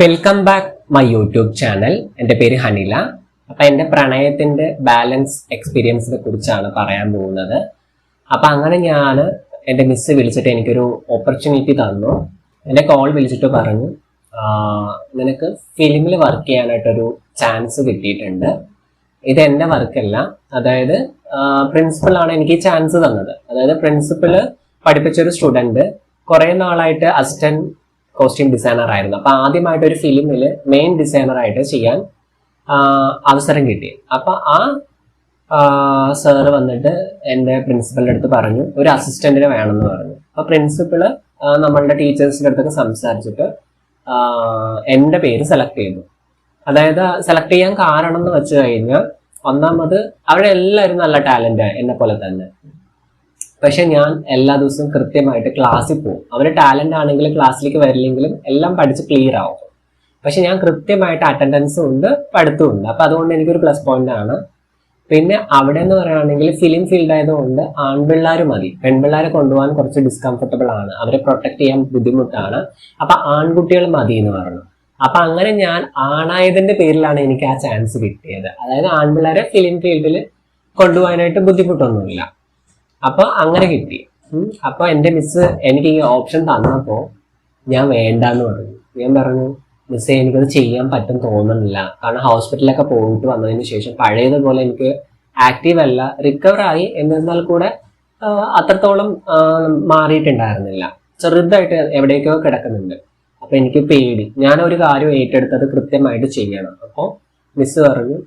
Welcome back my YouTube channel എന്റെ പേര് ഹനില. അപ്പം എന്റെ പ്രണയത്തിന്റെ ബാലൻസ് എക്സ്പീരിയൻസിനെ കുറിച്ചാണ് പറയാൻ പോകുന്നത്. അപ്പം അങ്ങനെ ഞാൻ എന്റെ മിസ് വിളിച്ചിട്ട് എനിക്കൊരു ഓപ്പർച്യൂണിറ്റി തന്നു. എന്റെ കോൾ വിളിച്ചിട്ട് പറഞ്ഞു നിനക്ക് ഫിലിമിൽ വർക്ക് ചെയ്യാനായിട്ടൊരു ചാൻസ് കിട്ടിയിട്ടുണ്ട്. ഇത് എന്റെ വർക്കല്ല അതായത് പ്രിൻസിപ്പളാണ് എനിക്ക് ചാൻസ് തന്നത്. അതായത് പ്രിൻസിപ്പൾ പഠിപ്പിച്ചൊരു സ്റ്റുഡന്റ് കുറേ നാളായിട്ട് അസിസ്റ്റന്റ് കോസ്റ്റ്യൂം ഡിസൈനർ ആയിരുന്നു. അപ്പൊ ആദ്യമായിട്ട് ഒരു ഫിലിമിൽ മെയിൻ ഡിസൈനർ ആയിട്ട് ചെയ്യാൻ അവസരം കിട്ടി. അപ്പൊ ആ സാറ് വന്നിട്ട് എന്റെ പ്രിൻസിപ്പലിന്റെ അടുത്ത് പറഞ്ഞു ഒരു അസിസ്റ്റന്റിനെ വേണമെന്ന് പറഞ്ഞു. അപ്പൊ പ്രിൻസിപ്പൾ നമ്മളുടെ ടീച്ചേഴ്സിന്റെ അടുത്തൊക്കെ സംസാരിച്ചിട്ട് എന്റെ പേര് സെലക്ട് ചെയ്തു. അതായത് സെലക്ട് ചെയ്യാൻ കാരണം എന്ന് വെച്ച് കഴിഞ്ഞാൽ ഒന്നാമത് അവിടെ എല്ലാവരും നല്ല ടാലന്റ് എന്നെ പോലെ തന്നെ. പക്ഷെ ഞാൻ എല്ലാ ദിവസവും കൃത്യമായിട്ട് ക്ലാസ്സിൽ പോകും. അവന് ടാലന്റ് ആണെങ്കിൽ ക്ലാസ്സിലേക്ക് വരില്ലെങ്കിലും എല്ലാം പഠിച്ച് ക്ലിയർ ആവും. പക്ഷെ ഞാൻ കൃത്യമായിട്ട് അറ്റൻഡൻസും ഉണ്ട് പഠിത്തവും ഉണ്ട് അപ്പൊ അതുകൊണ്ട് എനിക്കൊരു പ്ലസ് പോയിന്റ് ആണ്. പിന്നെ അവിടെ എന്ന് പറയുകയാണെങ്കിൽ ഫിലിം ഫീൽഡ് ആയതുകൊണ്ട് ആൺപിള്ളേർ മതി. പെൺപിള്ളേരെ കൊണ്ടുപോകാൻ കുറച്ച് ഡിസ്കംഫർട്ടബിൾ ആണ്. അവരെ പ്രൊട്ടക്ട് ചെയ്യാൻ ബുദ്ധിമുട്ടാണ്. അപ്പൊ ആൺകുട്ടികൾ മതി എന്ന് പറഞ്ഞു. അപ്പൊ അങ്ങനെ ഞാൻ ആണായതിന്റെ പേരിലാണ് എനിക്ക് ആ ചാൻസ് കിട്ടിയത്. അതായത് ആൺപിള്ളേരെ ഫിലിം ഫീൽഡിൽ കൊണ്ടുപോകാനായിട്ട് ബുദ്ധിമുട്ടൊന്നുമില്ല. അപ്പൊ അങ്ങനെ കിട്ടി. അപ്പൊ എന്റെ മിസ് എനിക്ക് ഈ ഓപ്ഷൻ തന്നപ്പോ ഞാൻ വേണ്ടാന്ന് പറഞ്ഞു. ഞാൻ പറഞ്ഞു മിസ്സേ എനിക്കത് ചെയ്യാൻ പറ്റും തോന്നുന്നില്ല കാരണം ഹോസ്പിറ്റലിലൊക്കെ പോയിട്ട് വന്നതിന് ശേഷം പഴയതുപോലെ എനിക്ക് ആക്റ്റീവ് അല്ല റിക്കവർ ആയി. എന്നിരുന്നാൽ കൂടെ അത്രത്തോളം മാറിയിട്ടുണ്ടായിരുന്നില്ല. ചെറുതായിട്ട് എവിടേക്കോ കിടക്കുന്നുണ്ട്. അപ്പൊ എനിക്ക് പേടി. ഞാൻ ഒരു കാര്യം ഏറ്റെടുത്തത് കൃത്യമായിട്ട് ചെയ്യണം. അപ്പോൾ മിസ് പറഞ്ഞു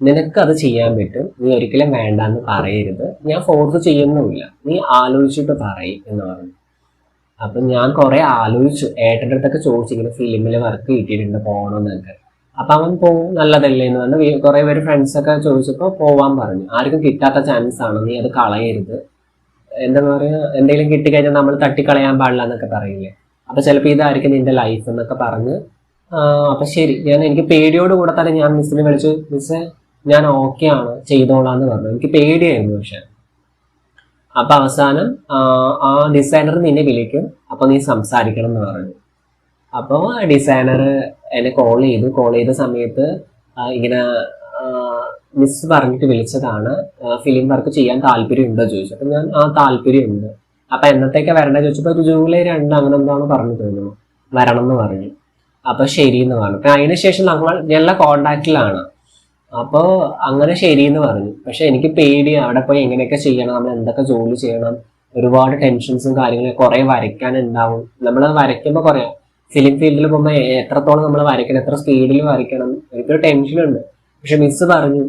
നിനക്ക് അത് ചെയ്യാൻ പറ്റും. നീ ഒരിക്കലും വേണ്ടാന്ന് പറയരുത്. ഞാൻ ഫോഴ്സ് ചെയ്യുന്നുമില്ല. നീ ആലോചിച്ചിട്ട് പറയും എന്ന് പറഞ്ഞു. അപ്പം ഞാൻ കുറെ ആലോചിച്ചു. ഏട്ടന്റെ അടുത്തൊക്കെ ചോദിച്ചിങ്ങനെ ഫിലിമിൽ വർക്ക് കിട്ടിയിട്ടുണ്ട് പോകണമെന്നൊക്കെ അപ്പൊ അവൻ പോവും നല്ലതല്ലേ എന്ന് പറഞ്ഞു. കുറെ പേര് ഫ്രണ്ട്സൊക്കെ ചോദിച്ചപ്പോൾ പോവാൻ പറഞ്ഞു. ആർക്കും കിട്ടാത്ത ചാൻസ് ആണ്. നീ അത് കളയരുത്. എന്താ പറയാ എന്തെങ്കിലും കിട്ടിക്കഴിഞ്ഞാൽ നമ്മൾ തട്ടിക്കളയാൻ പാടില്ല എന്നൊക്കെ പറയില്ലേ? അപ്പൊ ചിലപ്പോൾ ഇതായിരിക്കും നിന്റെ ലൈഫ് എന്നൊക്കെ പറഞ്ഞ് അപ്പൊ ശരി. ഞാൻ എനിക്ക് പേടിയോട് കൂടെ തന്നെ ഞാൻ മിസ്സിനെ വിളിച്ചു മിസ്സേ ഞാൻ ഓക്കെ ആണ് ചെയ്തോളാന്ന് പറഞ്ഞു. എനിക്ക് പേടിയായിരുന്നു പക്ഷെ. അപ്പൊ അവസാനം ആ, ഡിസൈനർ നിന്നെ വിളിക്കും. അപ്പൊ നീ സംസാരിക്കണം എന്ന് പറഞ്ഞു. അപ്പോൾ ഡിസൈനർ എന്നെ കോൾ ചെയ്തു. കോൾ ചെയ്ത സമയത്ത് ഇങ്ങനെ മിസ് പറഞ്ഞിട്ട് വിളിച്ചതാണ്. ഫിലിം വർക്ക് ചെയ്യാൻ താല്പര്യമുണ്ടോ ചോദിച്ചു. അപ്പൊ ഞാൻ ആ താല്പര്യമുണ്ട്. അപ്പൊ എന്നത്തേക്കാ വരണ്ട ചോദിച്ചപ്പോ ഒരു ജൂലൈ രണ്ട് അങ്ങനെ എന്താണ് പറഞ്ഞു തോന്നുന്നു. വരണം എന്ന് പറഞ്ഞു. അപ്പൊ ശരി എന്ന് പറഞ്ഞു. അപ്പൊ അതിനുശേഷം നമ്മൾ ഞങ്ങളുടെ കോണ്ടാക്റ്റിലാണ് അപ്പോൾ അങ്ങനെ ശരിയെന്ന് പറഞ്ഞു. പക്ഷെ എനിക്ക് പേടി അവിടെ പോയി എങ്ങനെയൊക്കെ ചെയ്യണം നമ്മൾ എന്തൊക്കെ ജോലി ചെയ്യണം ഒരുപാട് ടെൻഷൻസും കാര്യങ്ങളും കുറെ വരയ്ക്കാൻ ഉണ്ടാവും. നമ്മൾ വരയ്ക്കുമ്പോൾ കുറെ ഫിലിം ഫീൽഡിൽ പോകുമ്പോൾ എത്രത്തോളം നമ്മൾ വരയ്ക്കണം എത്ര സ്പീഡിൽ വരയ്ക്കണം എനിക്കൊരു ടെൻഷനുണ്ട് പക്ഷെ മിസ് പറഞ്ഞു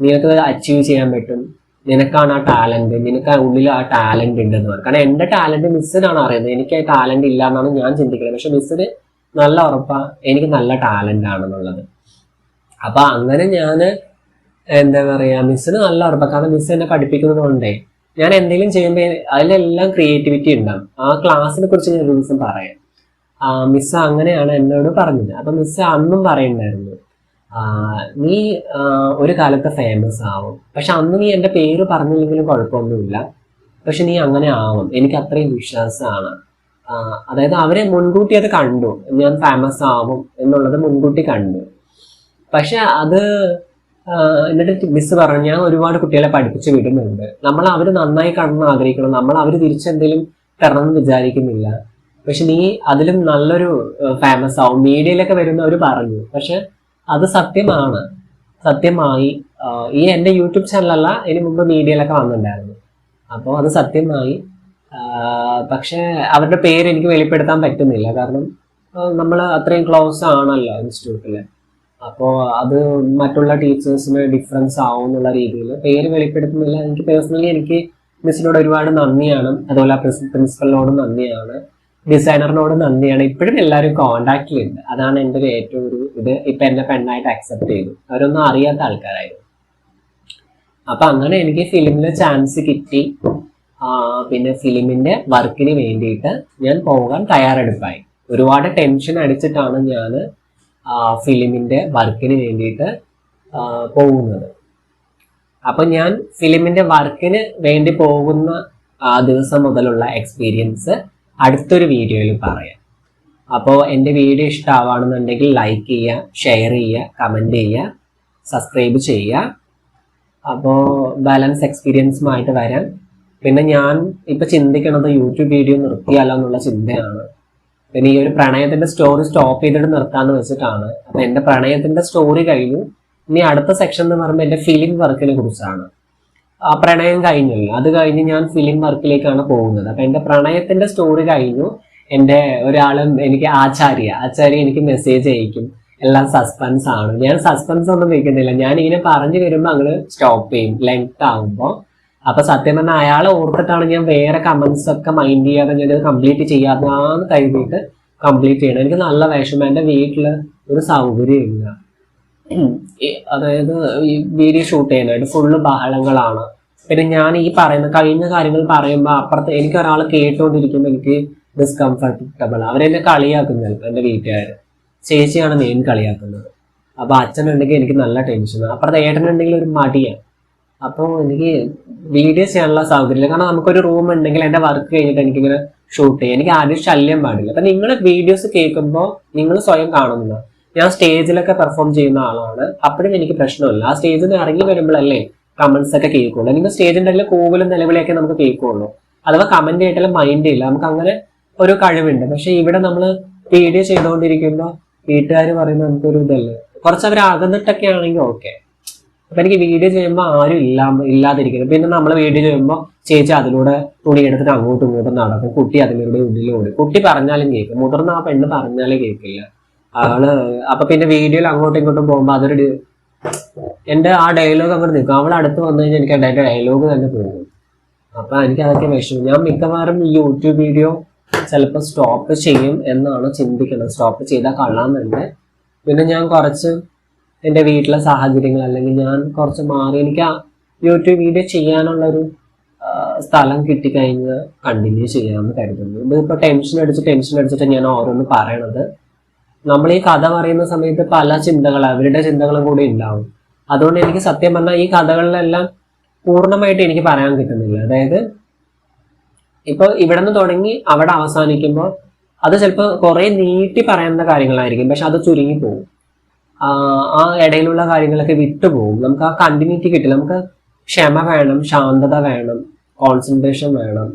നിനക്ക് അച്ചീവ് ചെയ്യാൻ പറ്റും. നിനക്കാണ് ആ ടാലന്റ് നിനക്ക് ആ ഉള്ളിൽ ആ ടാലന്റ് ഉണ്ടെന്ന് പറഞ്ഞു. കാരണം എന്റെ ടാലന്റ് മിസ്സിനാണ് അറിയുന്നത്. എനിക്ക് ആ ടാലന്റ് ഇല്ല എന്നാണ് ഞാൻ ചിന്തിക്കുന്നത്. പക്ഷെ മിസ്സിന് നല്ല ഉറപ്പാ എനിക്ക് നല്ല ടാലന്റ് ആണെന്നുള്ളത്. അപ്പൊ അങ്ങനെ ഞാൻ എന്താ പറയാ മിസ്സിന് നല്ല ഉറപ്പ്. കാരണം മിസ് എന്നെ പഠിപ്പിക്കുന്നത് കൊണ്ടേ ഞാൻ എന്തെങ്കിലും ചെയ്യുമ്പോൾ അതിലെല്ലാം ക്രിയേറ്റിവിറ്റി ഉണ്ടാവും. ആ ക്ലാസ്സിനെ കുറിച്ച് ഞാൻ ഒരു ദിവസം പറയാം. മിസ് അങ്ങനെയാണ് എന്നോട് പറഞ്ഞത്. അപ്പൊ മിസ് അന്നും പറയണ്ടായിരുന്നു ആ, നീ ഒരു കാലത്ത് ഫേമസ് ആവും. പക്ഷെ അന്ന് നീ എന്റെ പേര് പറഞ്ഞില്ലെങ്കിലും കുഴപ്പമൊന്നുമില്ല. പക്ഷെ നീ അങ്ങനെ ആവും. എനിക്ക് അത്രയും വിശ്വാസമാണ്. അതായത് അവരെ മുൻകൂട്ടി അത് കണ്ടു. ഞാൻ ഫേമസ് ആവും എന്നുള്ളത് മുൻകൂട്ടി കണ്ടു. പക്ഷെ അത് എന്നിട്ട് മിസ് പറഞ്ഞു ഞാൻ ഒരുപാട് കുട്ടികളെ പഠിപ്പിച്ച് വിടുന്നുണ്ട്. നമ്മൾ അവർ നന്നായി കാണണം ആഗ്രഹിക്കണം. നമ്മൾ അവർ തിരിച്ചെന്തെങ്കിലും തരണം എന്ന് വിചാരിക്കുന്നില്ല. പക്ഷെ നീ അതിലും നല്ലൊരു ഫേമസ് ആവും. മീഡിയയിലൊക്കെ വരുന്നവർ പറഞ്ഞു. പക്ഷെ അത് സത്യമാണ്. സത്യമായി ഈ എന്റെ യൂട്യൂബ് ചാനലല്ല ഇനി മുമ്പ് മീഡിയയിലൊക്കെ വന്നിട്ടുണ്ടായിരുന്നു. അപ്പോൾ അത് സത്യമായി പക്ഷെ അവരുടെ പേര് എനിക്ക് വെളിപ്പെടുത്താൻ പറ്റുന്നില്ല. കാരണം നമ്മൾ അത്രയും ക്ലോസ് ആണല്ലോ ഇൻസ്റ്റിറ്റ്യൂട്ടിൽ അപ്പോൾ അത് മറ്റുള്ള ടീച്ചേഴ്സിന് ഡിഫറൻസ് ആവും എന്നുള്ള രീതിയിൽ പേര് വെളിപ്പെടുത്തുന്നില്ല. എനിക്ക് പേഴ്സണലി എനിക്ക് മിസ്സിനോട് ഒരുപാട് നന്ദിയാണ്. അതുപോലെ പ്രിൻസിപ്പലിനോടും നന്ദിയാണ്. ഡിസൈനറിനോട് നന്ദിയാണ്. ഇപ്പോഴും എല്ലാവരും കോണ്ടാക്റ്റിലുണ്ട് അതാണ് എന്റെ ഒരു ഏറ്റവും ഒരു ഇത്. ഇപ്പം എന്നെ പെണ്ണായിട്ട് അക്സെപ്റ്റ് ചെയ്തു. അവരൊന്നും അറിയാത്ത ആൾക്കാരായിരുന്നു. അപ്പം അങ്ങനെ എനിക്ക് ഫിലിമിന് ചാൻസ് കിട്ടി. പിന്നെ ഫിലിമിന്റെ വർക്കിന് വേണ്ടിയിട്ട് ഞാൻ പോകാൻ തയ്യാറെടുപ്പായി. ഒരുപാട് ടെൻഷൻ അടിച്ചിട്ടാണ് ഞാൻ ഫിലിമിന്റെ വർക്കിന് വേണ്ടിയിട്ട് ആ, പോകുന്നത്. അപ്പൊ ഞാൻ ഫിലിമിന്റെ വർക്കിന് വേണ്ടി പോകുന്ന ആ ദിവസം മുതലുള്ള എക്സ്പീരിയൻസ് അടുത്തൊരു വീഡിയോയിൽ പറയാം. അപ്പോൾ എന്റെ വീഡിയോ ഇഷ്ടമാവുകയാണെന്നുണ്ടെങ്കിൽ ലൈക്ക് ചെയ്യുക ഷെയർ ചെയ്യുക കമന്റ് ചെയ്യുക സബ്സ്ക്രൈബ് ചെയ്യുക. അപ്പോൾ ബാലൻസ് എക്സ്പീരിയൻസുമായിട്ട് വരാം. പിന്നെ ഞാൻ ഇപ്പം ചിന്തിക്കണത് യൂട്യൂബ് വീഡിയോ നിർത്തിയാലോ എന്നുള്ള ചിന്തയാണ്. പിന്നെ ഈ ഒരു പ്രണയത്തിന്റെ സ്റ്റോറി സ്റ്റോപ്പ് ചെയ്തിട്ട് നിർത്താന്ന് വെച്ചിട്ടാണ്. അപ്പൊ എന്റെ പ്രണയത്തിന്റെ സ്റ്റോറി കഴിഞ്ഞു. ഇനി അടുത്ത സെക്ഷൻ എന്ന് പറയുമ്പോൾ എന്റെ ഫിലിം വർക്കിനെ കുറിച്ചാണ്. ആ പ്രണയം കഴിഞ്ഞില്ല അത് കഴിഞ്ഞ് ഞാൻ ഫിലിം വർക്കിലേക്കാണ് പോകുന്നത്. അപ്പൊ എന്റെ പ്രണയത്തിന്റെ സ്റ്റോറി കഴിഞ്ഞു. എന്റെ ഒരാളും എനിക്ക് ആചാര്യ ആചാര്യ എനിക്ക് മെസ്സേജ് അയക്കും. എല്ലാം സസ്പെൻസ് ആണ്. ഞാൻ സസ്പെൻസ് ഒന്നും വെക്കുന്നില്ല. ഞാൻ ഇങ്ങനെ പറഞ്ഞു വരുമ്പോൾ അങ്ങ് സ്റ്റോപ്പ് ചെയ്യും. ലെങ്ത് ആകുമ്പോൾ അപ്പൊ സത്യം പറഞ്ഞാൽ അയാളെ ഓർത്തിട്ടാണ് ഞാൻ വേറെ കമന്റ്സ് ഒക്കെ മൈൻഡ് ചെയ്യാതെ ഞാൻ ഇത് കംപ്ലീറ്റ് ചെയ്യാതാന്ന് കരുതിയിട്ട് കംപ്ലീറ്റ് ചെയ്യണം. എനിക്ക് നല്ല വിഷമം. എന്റെ വീട്ടിൽ ഒരു സൗകര്യം ഇല്ല. അതായത് ഈ വീഡിയോ ഷൂട്ട് ചെയ്യാനായിട്ട് ഫുള്ള് ബഹളങ്ങളാണ്. പിന്നെ ഞാൻ ഈ പറയുന്ന കഴിഞ്ഞ കാര്യങ്ങൾ പറയുമ്പോൾ അപ്പുറത്ത് എനിക്ക് ഒരാൾ കേട്ടുകൊണ്ടിരിക്കുമ്പോൾ എനിക്ക് ഡിസ്കംഫർട്ടബിൾ അവരെന്നെ കളിയാക്കും ചിലപ്പോൾ എന്റെ വീട്ടുകാർ ചേച്ചിയാണ് മെയിൻ കളിയാക്കുന്നത്. അപ്പൊ അച്ഛനുണ്ടെങ്കിൽ എനിക്ക് നല്ല ടെൻഷനാണ് അപ്പുറത്ത് ഏട്ടനുണ്ടെങ്കിൽ ഒരു മടിയാണ് അപ്പോൾ എനിക്ക് വീഡിയോ ചെയ്യാനുള്ള സൗകര്യമില്ല. കാരണം നമുക്കൊരു റൂം ഉണ്ടെങ്കിൽ എന്റെ വർക്ക് കഴിഞ്ഞിട്ട് എനിക്കിങ്ങനെ ഷൂട്ട് ചെയ്യാം. എനിക്ക് ആദ്യം ശല്യം പാടില്ല. അപ്പം നിങ്ങൾ വീഡിയോസ് കേൾക്കുമ്പോൾ നിങ്ങൾ സ്വയം കാണുന്നത്. ഞാൻ സ്റ്റേജിലൊക്കെ പെർഫോം ചെയ്യുന്ന ആളാണ്. അപ്പോഴും എനിക്ക് പ്രശ്നമില്ല. ആ സ്റ്റേജിൽ നിന്ന് ഇറങ്ങി വരുമ്പോഴല്ലേ കമന്റ്സ് ഒക്കെ കേൾക്കുള്ളൂ. നിങ്ങൾ സ്റ്റേജിന്റെ ഇടയിൽ കൂവലും നിലവിളിയൊക്കെ നമുക്ക് കേൾക്കുള്ളൂ. അഥവാ കമന്റ് ആയിട്ടുള്ള മൈൻഡ് ഇല്ല. നമുക്ക് അങ്ങനെ ഒരു കഴിവുണ്ട്. പക്ഷെ ഇവിടെ നമ്മൾ വീഡിയോ ചെയ്തുകൊണ്ടിരിക്കുമ്പോൾ വീട്ടുകാർ പറയുമ്പോൾ നമുക്കൊരു ഇതല്ലേ? കുറച്ച് അവർ അകന്നിട്ടൊക്കെ ആണെങ്കിൽ ഓക്കെ അപ്പൊ എനിക്ക് വീഡിയോ ചെയ്യുമ്പോൾ ആരും ഇല്ല ഇല്ലാതിരിക്കുന്നത് പിന്നെ നമ്മൾ വീഡിയോ ചെയ്യുമ്പോൾ ചേച്ചി അതിലൂടെ തുണി എടുത്തിട്ട് അങ്ങോട്ടും ഇങ്ങോട്ടും നടക്കും. കുട്ടി അതിലൂടെ ഓടി. കുട്ടി പറഞ്ഞാലും കേൾക്കും. മുതിർന്ന ആ പെണ്ണ് പറഞ്ഞാലേ കേൾക്കില്ല. അവൾ അപ്പൊ പിന്നെ വീഡിയോയിൽ അങ്ങോട്ടും ഇങ്ങോട്ടും പോകുമ്പോൾ അതൊരു എന്റെ ആ ഡയലോഗ് അങ്ങോട്ട് നിൽക്കും. അവൾ അടുത്ത് വന്നു കഴിഞ്ഞാൽ എനിക്ക് എന്റെ ഡയലോഗ് തന്നെ പോകും അപ്പൊ എനിക്ക് അതൊക്കെ വിഷമം. ഞാൻ മിക്കവാറും ഈ യൂട്യൂബ് വീഡിയോ ചിലപ്പോൾ സ്റ്റോപ്പ് ചെയ്യും എന്നാണ് ചിന്തിക്കുന്നത്. സ്റ്റോപ്പ് ചെയ്താൽ കൊള്ളാമെന്നുണ്ട് പിന്നെ ഞാൻ കുറച്ച് എന്റെ വീട്ടിലെ സാഹചര്യങ്ങൾ അല്ലെങ്കിൽ ഞാൻ കുറച്ച് മാറി എനിക്ക് ആ യൂട്യൂബ് വീഡിയോ ചെയ്യാനുള്ളൊരു സ്ഥലം കിട്ടിക്കഴിഞ്ഞ് കണ്ടിന്യൂ ചെയ്യാമെന്ന് കരുതുന്നു. ഇതിപ്പോൾ ടെൻഷൻ അടിച്ച് ടെൻഷൻ അടിച്ചിട്ട് ഞാൻ ഓരോന്ന് പറയണത്. നമ്മൾ ഈ കഥ പറയുന്ന സമയത്ത് പല ചിന്തകൾ അവരുടെ ചിന്തകളും കൂടി ഉണ്ടാവും. അതുകൊണ്ട് എനിക്ക് സത്യം പറഞ്ഞാൽ ഈ കഥകളിലെല്ലാം പൂർണമായിട്ട് എനിക്ക് പറയാൻ കിട്ടുന്നില്ല. അതായത് ഇപ്പോൾ ഇവിടെ നിന്ന് തുടങ്ങി അവിടെ അവസാനിക്കുമ്പോൾ അത് ചിലപ്പോൾ കുറേ നീട്ടി പറയുന്ന കാര്യങ്ങളായിരിക്കും പക്ഷെ അത് ചുരുങ്ങി പോകും ആ ആ ഇടയിലുള്ള കാര്യങ്ങളൊക്കെ വിട്ടുപോകും നമുക്ക് ആ കണ്ടിന്യൂറ്റി കിട്ടില്ല. നമുക്ക് ക്ഷമ വേണം ശാന്തത വേണം കോൺസെൻട്രേഷൻ വേണം.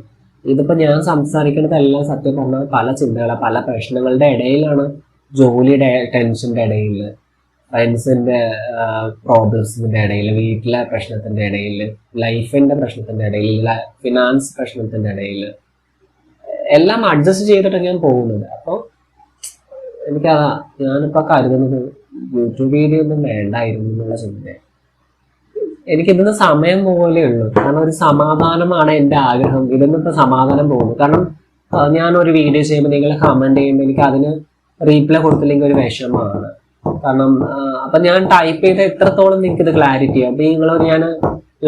ഇതിപ്പോൾ ഞാൻ സംസാരിക്കുന്നതെല്ലാം സത്യം പറഞ്ഞാൽ പല ചിന്തകളാണ് പല പ്രശ്നങ്ങളുടെ ഇടയിലാണ് ജോലിയുടെ ടെൻഷന്റെ ഇടയിൽ ഫ്രണ്ട്സിന്റെ പ്രോബ്ലംസിന്റെ ഇടയിൽ വീട്ടിലെ പ്രശ്നത്തിന്റെ ഇടയിൽ ലൈഫിന്റെ പ്രശ്നത്തിന്റെ ഇടയിൽ ഫിനാൻസ് പ്രശ്നത്തിന്റെ ഇടയിൽ എല്ലാം അഡ്ജസ്റ്റ് ചെയ്തിട്ടാണ് ഞാൻ പോകുന്നത്. അപ്പോൾ എനിക്ക് ഞാനിപ്പോൾ ഞാനിപ്പോ കരുതുന്നത് യൂട്യൂബ് വീഡിയോ ഒന്നും വേണ്ടായിരുന്നു എന്നുള്ള ചിന്ത എനിക്ക് ഇതിന് സമയം പോലെ ഉള്ളൂ. കാരണം ഒരു സമാധാനമാണ് എന്റെ ആഗ്രഹം. ഇതൊന്നും സമാധാനം പോകുന്നു. കാരണം ഞാൻ ഒരു വീഡിയോ ചെയ്യുമ്പോൾ നിങ്ങൾ കമന്റ് ചെയ്യുമ്പോൾ എനിക്ക് അതിന് റീപ്ലൈ കൊടുത്തില്ലെങ്കിൽ ഒരു വിഷമമാണ്. കാരണം അപ്പൊ ഞാൻ ടൈപ്പ് ചെയ്ത എത്രത്തോളം നിങ്ങൾക്ക് ഇത് ക്ലാരിറ്റി അപ്പൊ നിങ്ങൾ ഞാൻ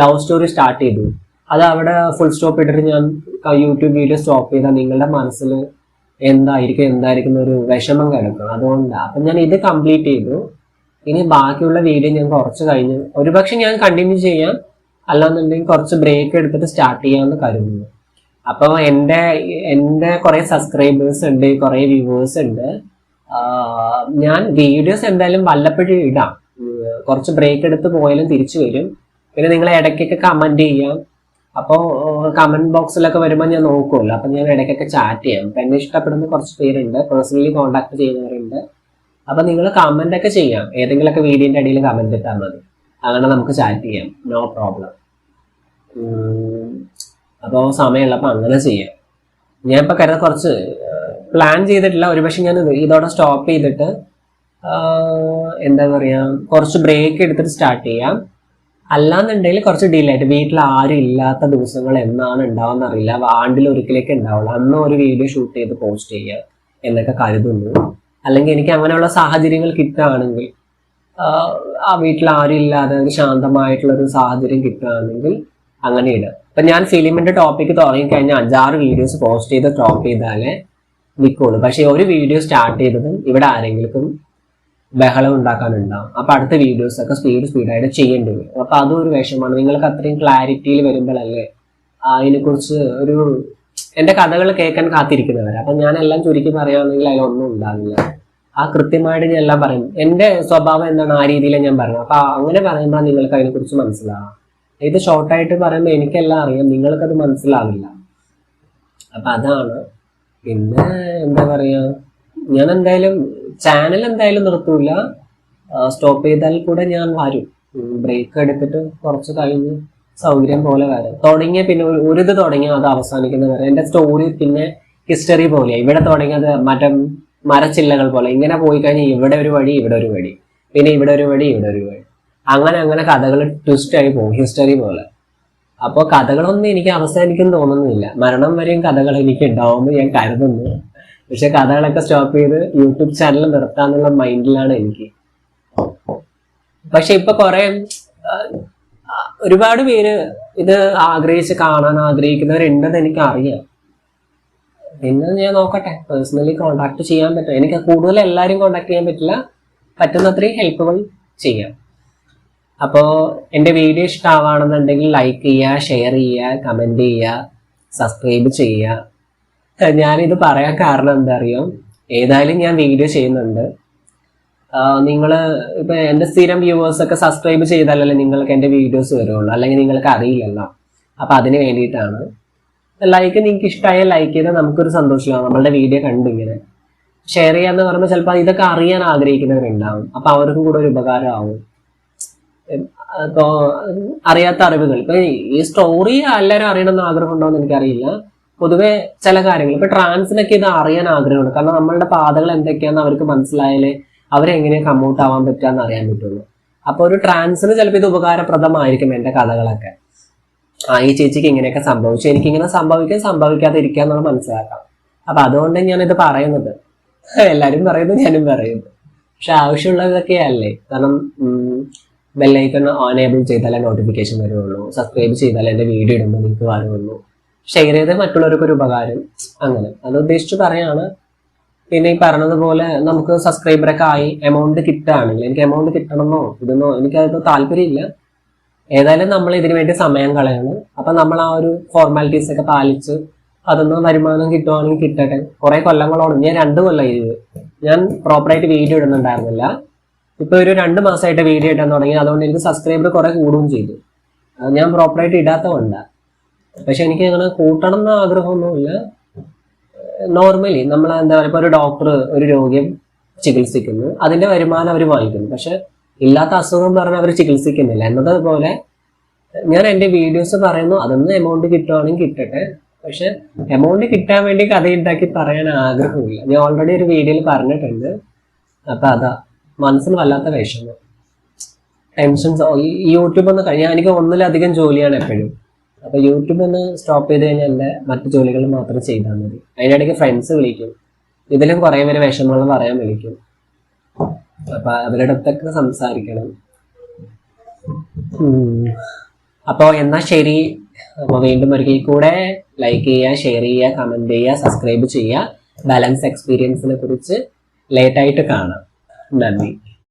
ലവ് സ്റ്റോറി സ്റ്റാർട്ട് ചെയ്തു. അത് അവിടെ ഫുൾ സ്റ്റോപ്പ് ഇട്ടിട്ട് ഞാൻ യൂട്യൂബ് വീഡിയോ സ്റ്റോപ്പ് ചെയ്താൽ നിങ്ങളുടെ മനസ്സിൽ എന്തായിരിക്കും എന്തായിരിക്കും ഒരു വിഷമം കിടക്കും. അതുകൊണ്ടാണ് അപ്പൊ ഞാൻ ഇത് കംപ്ലീറ്റ് ചെയ്തു. ഇനി ബാക്കിയുള്ള വീഡിയോ ഞാൻ കുറച്ച് കഴിഞ്ഞ് ഒരുപക്ഷെ ഞാൻ കണ്ടിന്യൂ ചെയ്യാം. അല്ലാന്നുണ്ടെങ്കിൽ കുറച്ച് ബ്രേക്ക് എടുത്തിട്ട് സ്റ്റാർട്ട് ചെയ്യാമെന്ന് കരുതുന്നു. അപ്പോൾ എന്റെ എന്റെ കുറേ സബ്സ്ക്രൈബേഴ്സ് ഉണ്ട് കുറേ വ്യൂവേഴ്സ് ഉണ്ട്. ഞാൻ വീഡിയോസ് എന്തായാലും വല്ലപ്പോഴും ഇടാം. കുറച്ച് ബ്രേക്ക് എടുത്ത് പോയാലും തിരിച്ചു വരും. പിന്നെ നിങ്ങൾ ഇടയ്ക്കൊക്കെ കമന്റ് ചെയ്യാം. അപ്പോൾ കമന്റ് ബോക്സിലൊക്കെ വരുമ്പോൾ ഞാൻ നോക്കുമല്ലോ അപ്പം ഞാൻ ഇടയ്ക്കൊക്കെ ചാറ്റ് ചെയ്യാം. അപ്പം എന്നെ ഇഷ്ടപ്പെടുന്ന കുറച്ച് പേരുണ്ട്. പേഴ്സണലി കോണ്ടാക്ട് ചെയ്യുന്നവരുണ്ട്. അപ്പം നിങ്ങൾ കമന്റ് ഒക്കെ ചെയ്യാം. ഏതെങ്കിലുമൊക്കെ വീഡിയോന്റെ അടിയിൽ കമന്റ് ഇട്ടാൽ മതി. അങ്ങനെ നമുക്ക് ചാറ്റ് ചെയ്യാം. നോ പ്രോബ്ലം അപ്പോൾ സമയമുള്ളപ്പോൾ അങ്ങനെ ചെയ്യാം. ഞാൻ ഇപ്പൊ കരുത കുറച്ച് പ്ലാൻ ചെയ്തിട്ടില്ല. ഒരുപക്ഷെ ഞാൻ ഇത് ഇതോടെ സ്റ്റോപ്പ് ചെയ്തിട്ട് എന്താ പറയുക കുറച്ച് ബ്രേക്ക് എടുത്തിട്ട് സ്റ്റാർട്ട് ചെയ്യാം. അല്ലാന്നുണ്ടെങ്കിൽ കുറച്ച് ഡിലേ ആയിട്ട് വീട്ടിൽ ആരും ഇല്ലാത്ത ദിവസങ്ങൾ എന്നാണ് ഉണ്ടാവുന്ന അറിയില്ല. ആണ്ടിൽ ഒരിക്കലേക്ക് ഉണ്ടാവുള്ളൂ. അന്ന് ഒരു വീഡിയോ ഷൂട്ട് ചെയ്ത് പോസ്റ്റ് ചെയ്യുക എന്നൊക്കെ കരുതുന്നു. അല്ലെങ്കിൽ എനിക്ക് അങ്ങനെയുള്ള സാഹചര്യങ്ങൾ കിട്ടുകയാണെങ്കിൽ ആ വീട്ടിൽ ആരും ഇല്ലാതെ ഒരു ശാന്തമായിട്ടുള്ള ഒരു സാഹചര്യം കിട്ടുകയാണെങ്കിൽ അങ്ങനെ ഇടുക. അപ്പം ഞാൻ ഫിലിമിന്റെ ടോപ്പിക്ക് തുടങ്ങിക്കഴിഞ്ഞാൽ അഞ്ചാറ് വീഡിയോസ് പോസ്റ്റ് ചെയ്ത് ടോപ്പ് ചെയ്താലേ നിൽക്കുള്ളൂ. പക്ഷേ ഒരു വീഡിയോ സ്റ്റാർട്ട് ചെയ്തതും ഇവിടെ ആരെങ്കിലും ബഹളം ഉണ്ടാക്കാനുണ്ടാവും. അപ്പൊ അടുത്ത വീഡിയോസ് ഒക്കെ സ്പീഡ് സ്പീഡായിട്ട് ചെയ്യേണ്ടി വരും. അപ്പൊ അതും ഒരു വിഷമാണ്. നിങ്ങൾക്ക് അത്രയും ക്ലാരിറ്റിയിൽ വരുമ്പോഴല്ലേ അതിനെ കുറിച്ച് ഒരു എന്റെ കഥകൾ കേൾക്കാൻ കാത്തിരിക്കുന്നവർ അപ്പൊ ഞാൻ എല്ലാം ചുരുക്കി പറയുകയാണെങ്കിൽ അതിലൊന്നും ഉണ്ടാവില്ല. ആ കൃത്യമായിട്ട് ഞാൻ എല്ലാം പറയും. എന്റെ സ്വഭാവം എന്താണ് ആ രീതിയിൽ ഞാൻ പറയുന്നത്. അപ്പൊ അങ്ങനെ പറയുമ്പോൾ നിങ്ങൾക്ക് അതിനെക്കുറിച്ച് മനസ്സിലാവാം. ഇത് ഷോർട്ടായിട്ട് പറയുമ്പോൾ എനിക്കെല്ലാം അറിയാം. നിങ്ങൾക്കത് മനസ്സിലാവില്ല. അപ്പൊ അതാണ്. പിന്നെ എന്താ പറയാ? ഞാൻ എന്തായാലും ചാനൽ എന്തായാലും നിർത്തൂല. സ്റ്റോപ്പ് ചെയ്താൽ കൂടെ ഞാൻ വരും. ബ്രേക്ക് എടുത്തിട്ട് കുറച്ച് കഴിഞ്ഞ് സൗകര്യം പോലെ വരാം. തുടങ്ങിയ പിന്നെ ഒരു- ഇത് തുടങ്ങിയ അത് അവസാനിക്കുന്ന വരെ. എന്റെ സ്റ്റോറി പിന്നെ ഹിസ്റ്ററി പോലെ ഇവിടെ തുടങ്ങിയത് മറ്റേ മരച്ചില്ലകൾ പോലെ. ഇങ്ങനെ പോയി കഴിഞ്ഞാൽ ഇവിടെ ഒരു വഴി ഇവിടെ ഒരു വഴി. പിന്നെ ഇവിടെ ഒരു വഴി ഇവിടെ ഒരു വഴി. അങ്ങനെ അങ്ങനെ കഥകൾ ട്വിസ്റ്റ് ആയി പോകും ഹിസ്റ്ററി പോലെ. അപ്പോൾ കഥകളൊന്നും എനിക്ക് അവസാനിക്കും തോന്നുന്നില്ല. മരണം വരെയും കഥകൾ എനിക്ക് ഉണ്ടാവുമെന്ന് ഞാൻ കരുതുന്നു. പക്ഷെ കഥകളൊക്കെ സ്റ്റോപ്പ് ചെയ്ത് യൂട്യൂബ് ചാനൽ നിർത്താന്നുള്ള മൈൻഡിലാണ് എനിക്ക്. പക്ഷെ ഇപ്പൊ കുറെ ഒരുപാട് പേര് ഇത് ആഗ്രഹിച്ച് കാണാൻ ആഗ്രഹിക്കുന്നവരുണ്ടെന്ന് എനിക്ക് അറിയാം പിന്നെ ഞാൻ നോക്കട്ടെ പേഴ്സണലി കോണ്ടാക്ട് ചെയ്യാൻ പറ്റും. എനിക്ക് കൂടുതൽ എല്ലാരും കോണ്ടാക്ട് ചെയ്യാൻ പറ്റില്ല. പറ്റുന്നത്രയും ഹെൽപ്പുകൾ ചെയ്യാം. അപ്പോൾ എന്റെ വീഡിയോ ഇഷ്ടമാണെന്നുണ്ടെങ്കിൽ ലൈക്ക് ചെയ്യുക ഷെയർ ചെയ്യുക കമന്റ് ചെയ്യുക സബ്സ്ക്രൈബ് ചെയ്യുക. ഞാനിത് പറയാൻ കാരണം എന്താ അറിയോ ഏതായാലും ഞാൻ വീഡിയോ ചെയ്യുന്നുണ്ട്. നിങ്ങൾ ഇപ്പൊ എന്റെ സ്ഥിരം വ്യൂവേഴ്സ് ഒക്കെ സബ്സ്ക്രൈബ് ചെയ്താലല്ലേ നിങ്ങൾക്ക് എന്റെ വീഡിയോസ് വരുള്ളൂ. അല്ലെങ്കിൽ നിങ്ങൾക്ക് അറിയില്ലല്ലോ. അപ്പൊ അതിന് വേണ്ടിയിട്ടാണ്. ലൈക്ക് നിങ്ങൾക്ക് ഇഷ്ടമായ ലൈക്ക് ചെയ്താൽ നമുക്കൊരു സന്തോഷമാണ് നമ്മളുടെ വീഡിയോ കണ്ടു ഇങ്ങനെ ഷെയർ ചെയ്യാന്ന് പറയുമ്പോൾ ചിലപ്പോൾ ഇതൊക്കെ അറിയാൻ ആഗ്രഹിക്കുന്നവരുണ്ടാവും. അപ്പൊ അവർക്കും കൂടെ ഒരു ഉപകാരമാവും. ഇപ്പോ അറിയാത്ത അറിവുകൾ. ഇപ്പൊ ഈ സ്റ്റോറി എല്ലാവരും അറിയണമെന്ന് ആഗ്രഹം ഉണ്ടോ എന്ന് എനിക്കറിയില്ല. പൊതുവെ ചില കാര്യങ്ങൾ. ഇപ്പൊ ട്രാൻസിനൊക്കെ ഇത് അറിയാൻ ആഗ്രഹമുണ്ട് കാരണം നമ്മളുടെ പാതകൾ എന്തൊക്കെയാന്ന് അവർക്ക് മനസ്സിലായാലേ അവരെങ്ങനെയാ കമ്മൗട്ട് ആവാൻ പറ്റുക അറിയാൻ പറ്റുള്ളൂ. അപ്പൊ ഒരു ട്രാൻസിന് ചിലപ്പോൾ ഇത് ഉപകാരപ്രദമായിരിക്കും എന്റെ കഥകളൊക്കെ. ആ ഈ ചേച്ചിക്ക് ഇങ്ങനെയൊക്കെ സംഭവിച്ചു. എനിക്ക് ഇങ്ങനെ സംഭവിക്കാൻ സംഭവിക്കാതെ ഇരിക്കുക എന്നുള്ള മനസ്സിലാക്കാം അപ്പൊ അതുകൊണ്ട് ഇത് പറയുന്നത്. എല്ലാരും പറയുന്നു ഞാനും പറയുന്നു. പക്ഷെ ആവശ്യമുള്ളതൊക്കെ അല്ലേ? കാരണം ബെല്ലൈക്കൺ ഓനേബിൾ ചെയ്താലേ നോട്ടിഫിക്കേഷൻ വരുള്ളൂ. സബ്സ്ക്രൈബ് ചെയ്താലേ എന്റെ വീഡിയോ ഇടുമ്പോൾ നിങ്ങൾക്ക് വരുള്ളൂ ഷെയർ ചെയ്ത് മറ്റുള്ളവർക്ക് ഒരു ഉപകാരം. അങ്ങനെ. അത് ഉദ്ദേശിച്ച് പറയാണ്. പിന്നെ ഈ പറഞ്ഞതുപോലെ നമുക്ക് സബ്സ്ക്രൈബറൊക്കെ ആയി എമൗണ്ട് കിട്ടുകയാണെങ്കിൽ എനിക്ക് എമൗണ്ട് കിട്ടണമെന്നോ ഇതെന്നോ എനിക്കത് താല്പര്യമില്ല. ഏതായാലും നമ്മൾ ഇതിനു വേണ്ടി സമയം കളയണം. അപ്പം നമ്മൾ ആ ഒരു ഫോർമാലിറ്റീസ് ഒക്കെ പാലിച്ച് അതൊന്ന് വരുമാനം കിട്ടുവാണെങ്കിൽ കിട്ടട്ടെ. കുറെ കൊല്ലങ്ങളോളം ഞാൻ രണ്ട് കൊല്ലം ഇത്. ഞാൻ പ്രോപ്പറായിട്ട് വീഡിയോ ഇടുന്നുണ്ടായിരുന്നില്ല. ഇപ്പൊ ഒരു രണ്ട് മാസമായിട്ട് വീഡിയോ ഇടാൻ തുടങ്ങി. അതുകൊണ്ട് എനിക്ക് സബ്സ്ക്രൈബർ കുറെ കൂടുകയും ചെയ്തു. ഞാൻ പ്രോപ്പറായിട്ട് ഇടാത്തതുകൊണ്ടാണ് കൊണ്ടാ പക്ഷെ എനിക്ക് അങ്ങനെ കൂട്ടണം എന്ന ആഗ്രഹമൊന്നുമില്ല. നോർമലി നമ്മൾ എന്താ പറയുക ഒരു ഡോക്ടർ ഒരു രോഗിയെ ചികിത്സിക്കുന്നു. അതിന്റെ വരുമാനം അവർ വാങ്ങിക്കുന്നു. പക്ഷെ ഇല്ലാത്ത അസുഖം പറഞ്ഞ് അവർ ചികിത്സിക്കുന്നില്ല. എന്നതുപോലെ ഞാൻ എന്റെ വീഡിയോസ് പറയുന്നു അതൊന്ന് എമൗണ്ട് കിട്ടുവാണെങ്കിൽ കിട്ടട്ടെ. പക്ഷെ എമൗണ്ട് കിട്ടാൻ വേണ്ടി കഥ ഉണ്ടാക്കി പറയാൻ ആഗ്രഹമില്ല. ഞാൻ ഓൾറെഡി ഒരു വീഡിയോയിൽ പറഞ്ഞിട്ടുണ്ട്. അപ്പൊ അതാ മനസ്സിന് വല്ലാത്ത വിഷമം. ടെൻഷൻസ് യൂട്യൂബ് ഒന്ന് കഴിഞ്ഞാൽ എനിക്ക് ഒന്നിലധികം ജോലിയാണ് എപ്പോഴും. അപ്പൊ യൂട്യൂബ് ഒന്ന് സ്റ്റോപ്പ് ചെയ്ത് കഴിഞ്ഞാൽ എന്റെ മറ്റു ജോലികൾ മാത്രം ചെയ്താൽ മതി. അതിനിടയ്ക്ക് ഫ്രണ്ട്സ് വിളിക്കും. ഇതിലും കുറേ പേര് വിഷമങ്ങൾ പറയാൻ വിളിക്കും. അപ്പൊ അവരുടെ അടുത്തൊക്കെ സംസാരിക്കണം. അപ്പോൾ അപ്പോ എന്നാ ശരി. അപ്പൊ വീണ്ടും ഒരിക്കൽ കൂടെ ലൈക്ക് ചെയ്യുക ഷെയർ ചെയ്യുക കമന്റ് ചെയ്യുക സബ്സ്ക്രൈബ് ചെയ്യുക. ബാലൻസ് എക്സ്പീരിയൻസിനെ കുറിച്ച് ലേറ്റ് ആയിട്ട് കാണാം. നന്ദി.